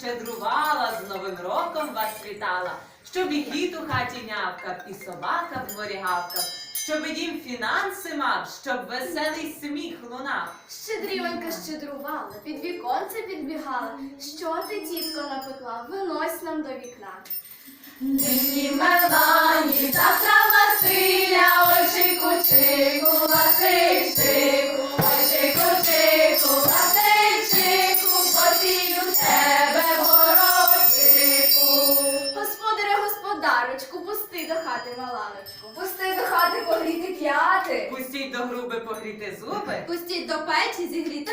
щедрувала, з Новим роком вас вітала, щоб і кіт у хаті нявкав, і собака в дворі гавкав, щоб дім фінанси мав, щоб веселий сміх лунав. Щедрівенька щедрувала, під віконце підбігала. Що ти, тітко, напекла? Винось нам до вікна. Нині Мелані, завтра господарочку, пусти до хати маланочку. Пусти до хати погріти п'яти. Пустіть до груби погріти зуби, Пустіть до печі зігріти